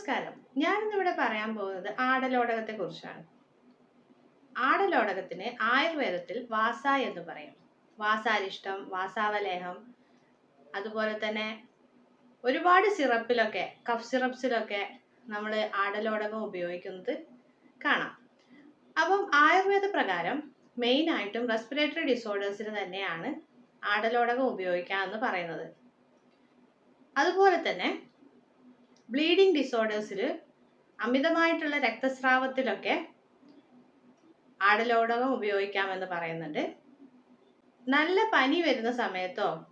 നമസ്കാരം. ഞാൻ ഞാനിന്നിവിടെ പറയാൻ പോകുന്നത് ആടലോടകത്തെ കുറിച്ചാണ് ആടലോടകത്തിന് ആയുർവേദത്തിൽ വാസ എന്ന് പറയും. വാസാരിഷ്ടം വാസാവലേഹം അതുപോലെ തന്നെ ഒരുപാട് സിറപ്പിലൊക്കെ കഫ് സിറപ്സിലൊക്കെ നമ്മൾ ആടലോടകം ഉപയോഗിക്കുന്നത് കാണാം. അപ്പം ആയുർവേദ പ്രകാരം മെയിനായിട്ടും റെസ്പിറേറ്ററി ഡിസോർഡേഴ്സിന് തന്നെയാണ് ആടലോടകം ഉപയോഗിക്കാമെന്ന് പറയുന്നത്. അതുപോലെ തന്നെ ബ്ലീഡിംഗ് ഡിസോർഡേഴ്സിൽ അമിതമായിട്ടുള്ള രക്തസ്രാവത്തിലൊക്കെ ആടലോടകം ഉപയോഗിക്കാമെന്ന് പറയുന്നുണ്ട്. നല്ല പനി വരുന്ന സമയത്തോ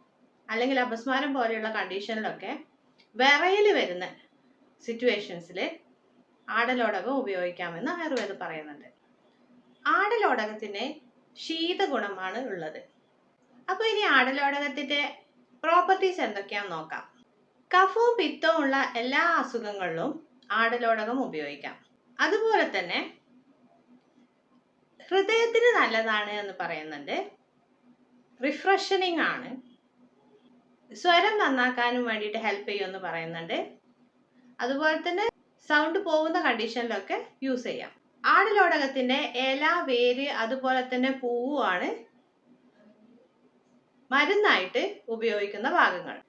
അല്ലെങ്കിൽ അപസ്മാരം പോലെയുള്ള കണ്ടീഷനിലൊക്കെ വിറയൽ വരുന്ന സിറ്റുവേഷൻസിൽ ആടലോടകം ഉപയോഗിക്കാമെന്ന് ആയുർവേദം പറയുന്നുണ്ട്. ആടലോടകത്തിന് ശീതഗുണമാണ് ഉള്ളത്. അപ്പോൾ ഇനി ആടലോടകത്തിന്റെ പ്രോപ്പർട്ടീസ് എന്തൊക്കെയാണെന്ന് നോക്കാം. കഫവും പിത്തവും ഉള്ള എല്ലാ അസുഖങ്ങളിലും ആടലോടകം ഉപയോഗിക്കാം. അതുപോലെ തന്നെ ഹൃദയത്തിന് നല്ലതാണ് എന്ന് പറയുന്നുണ്ട്. റിഫ്രഷനിങ് ആണ്. സ്വരം നന്നാക്കാനും വേണ്ടിയിട്ട് ഹെൽപ്പ് ചെയ്യുമെന്ന് പറയുന്നുണ്ട്. അതുപോലെ തന്നെ സൗണ്ട് പോകുന്ന കണ്ടീഷനിലൊക്കെ യൂസ് ചെയ്യാം. ആടലോടകത്തിന്റെ ഇല വേര് അതുപോലെ തന്നെ പൂവുമാണ് മരുന്നായിട്ട് ഉപയോഗിക്കുന്ന ഭാഗങ്ങൾ.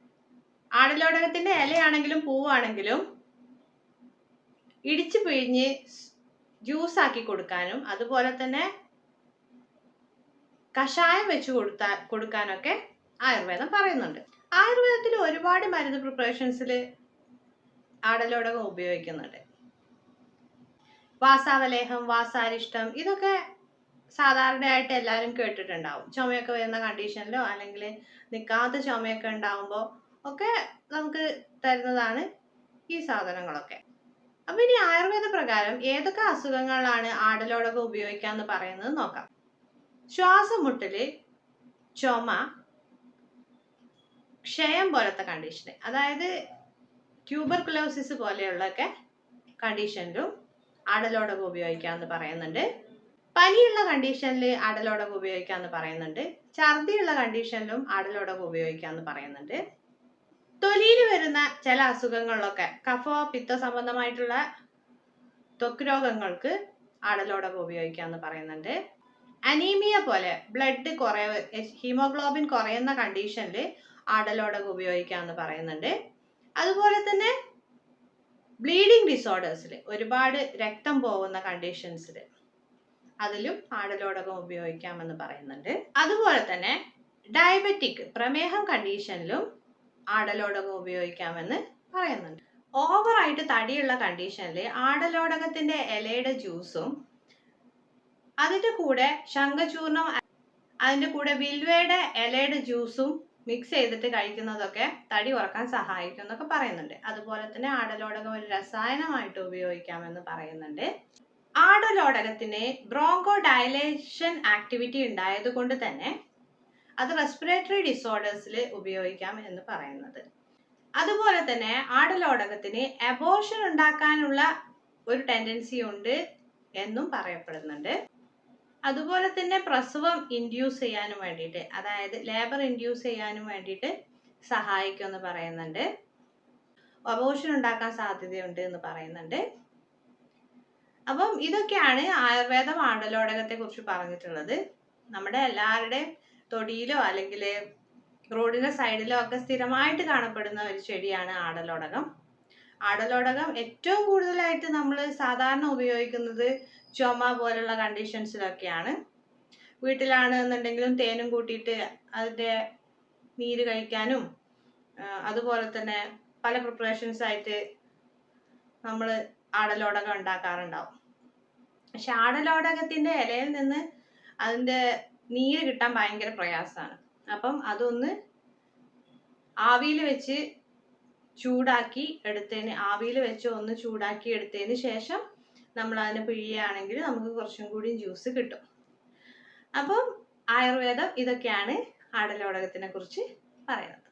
ആടലോടകത്തിന്റെ ഇലയാണെങ്കിലും പൂവാണെങ്കിലും ഇടിച്ചു പിഴിഞ്ഞ് ജ്യൂസ് ആക്കി കൊടുക്കാനും അതുപോലെ തന്നെ കഷായം വെച്ച് കൊടുത്താ കൊടുക്കാനൊക്കെ ആയുർവേദം പറയുന്നുണ്ട്. ആയുർവേദത്തിൽ ഒരുപാട് മരുന്ന് പ്രിപ്പറേഷൻസിൽ ആടലോടകം ഉപയോഗിക്കുന്നുണ്ട്. വാസാവലേഹം വാസാരിഷ്ടം ഇതൊക്കെ സാധാരണയായിട്ട് എല്ലാവരും കേട്ടിട്ടുണ്ടാവും. ചുമയൊക്കെ വരുന്ന കണ്ടീഷനിലോ അല്ലെങ്കിൽ നിൽക്കാത്ത ചുമയൊക്കെ ഉണ്ടാവുമ്പോൾ ഒക്കെ നമുക്ക് തരുന്നതാണ് ഈ സാധനങ്ങളൊക്കെ. അപ്പൊ ഇനി ആയുർവേദ പ്രകാരം ഏതൊക്കെ അസുഖങ്ങളാണ് ആടലോടകം ഉപയോഗിക്കാന്ന് പറയുന്നത് നോക്കാം. ശ്വാസം മുട്ടൽ ചുമ ക്ഷയം പോലത്തെ കണ്ടീഷന് അതായത് ട്യൂബർകുലോസിസ് പോലെയുള്ളൊക്കെ കണ്ടീഷനിലും ആടലോടകം ഉപയോഗിക്കാമെന്ന് പറയുന്നുണ്ട്. പനിയുള്ള കണ്ടീഷനിൽ ആടലോടകം ഉപയോഗിക്കാമെന്ന് പറയുന്നുണ്ട്. ഛർദിയുള്ള കണ്ടീഷനിലും ആടലോടകം ഉപയോഗിക്കാമെന്ന് പറയുന്നുണ്ട്. തൊലിയിൽ വരുന്ന ചില അസുഖങ്ങളിലൊക്കെ കഫോ പിത്ത സംബന്ധമായിട്ടുള്ള ത്വക്ക് രോഗങ്ങൾക്ക് ആടലോടകം ഉപയോഗിക്കാമെന്ന് പറയുന്നുണ്ട്. അനീമിയ പോലെ ബ്ലഡ് കുറയ ഹീമോഗ്ലോബിൻ കുറയുന്ന കണ്ടീഷനിൽ ആടലോടകം ഉപയോഗിക്കാമെന്ന് പറയുന്നുണ്ട്. അതുപോലെ തന്നെ ബ്ലീഡിംഗ് ഡിസോർഡേഴ്സിൽ ഒരുപാട് രക്തം പോകുന്ന കണ്ടീഷൻസിൽ അതിലും ആടലോടകം ഉപയോഗിക്കാമെന്ന് പറയുന്നുണ്ട്. അതുപോലെ തന്നെ ഡയബറ്റിക് പ്രമേഹം കണ്ടീഷനിലും ആടലോടകം ഉപയോഗിക്കാമെന്ന് പറയുന്നുണ്ട്. ഓവറായിട്ട് തടിയുള്ള കണ്ടീഷനിൽ ആടലോടകത്തിന്റെ ഇലയുടെ ജ്യൂസും അതിന്റെ കൂടെ ശംഖചൂർണം അതിന്റെ കൂടെ വിൽവയുടെ ഇലയുടെ ജ്യൂസും മിക്സ് ചെയ്തിട്ട് കഴിക്കുന്നതൊക്കെ തടി ഉറക്കാൻ സഹായിക്കും എന്നൊക്കെ പറയുന്നുണ്ട്. അതുപോലെ തന്നെ ആടലോടകം ഒരു രസായനമായിട്ട് ഉപയോഗിക്കാമെന്ന് പറയുന്നുണ്ട്. ആടലോടകത്തിന് ബ്രോങ്കോ ഡയലേഷൻ ആക്ടിവിറ്റി ഉണ്ടായത് കൊണ്ട് തന്നെ അത് റെസ്പിറേറ്ററി ഡിസോർഡേഴ്സിൽ ഉപയോഗിക്കാം എന്ന് പറയുന്നത്. അതുപോലെ തന്നെ ആടലോടകത്തിന് അബോർഷൻ ഉണ്ടാക്കാനുള്ള ഒരു ടെൻഡൻസി ഉണ്ട് എന്നും പറയപ്പെടുന്നുണ്ട്. അതുപോലെ തന്നെ പ്രസവം ഇൻഡ്യൂസ് ചെയ്യാനും വേണ്ടിയിട്ട് അതായത് ലേബർ ഇൻഡ്യൂസ് ചെയ്യാനും വേണ്ടിയിട്ട് സഹായിക്കുമെന്ന് പറയുന്നുണ്ട്. അബോർഷൻ ഉണ്ടാക്കാൻ സാധ്യതയുണ്ട് എന്ന് പറയുന്നുണ്ട്. അപ്പം ഇതൊക്കെയാണ് ആയുർവേദം ആടലോടകത്തെ കുറിച്ച് പറഞ്ഞിട്ടുള്ളത്. നമ്മുടെ എല്ലാവരുടെയും തൊടിയിലോ അല്ലെങ്കിൽ റോഡിന്റെ സൈഡിലോ ഒക്കെ സ്ഥിരമായിട്ട് കാണപ്പെടുന്ന ഒരു ചെടിയാണ് ആടലോടകം. ആടലോടകം ഏറ്റവും കൂടുതലായിട്ട് നമ്മൾ സാധാരണ ഉപയോഗിക്കുന്നത് ചുമ പോലുള്ള കണ്ടീഷൻസിലൊക്കെയാണ്. വീട്ടിലാണ് എന്നുണ്ടെങ്കിലും തേനും കൂട്ടിയിട്ട് അതിന്റെ നീര് കഴിക്കാനും അതുപോലെ തന്നെ പല പ്രിപ്പറേഷൻസ് ആയിട്ട് നമ്മൾ ആടലോടകം ഉണ്ടാക്കാറുണ്ടാവും. പക്ഷെ ആടലോടകത്തിന്റെ ഇലയിൽ നിന്ന് അതിന്റെ നീര് കിട്ടാൻ ഭയങ്കര പ്രയാസമാണ് അപ്പം അതൊന്ന് ആവിയിൽ വെച്ച് ചൂടാക്കി എടുത്തതിന് ആവിയിൽ വെച്ച് ഒന്ന് ചൂടാക്കി എടുത്തതിന് ശേഷം നമ്മൾ അതിനെ പിഴിയാണെങ്കിൽ നമുക്ക് കുറച്ചും കൂടി ജ്യൂസ് കിട്ടും. അപ്പം ആയുർവേദം ഇതൊക്കെയാണ് ആടലോടകത്തിനെ കുറിച്ച് പറയുന്നത്.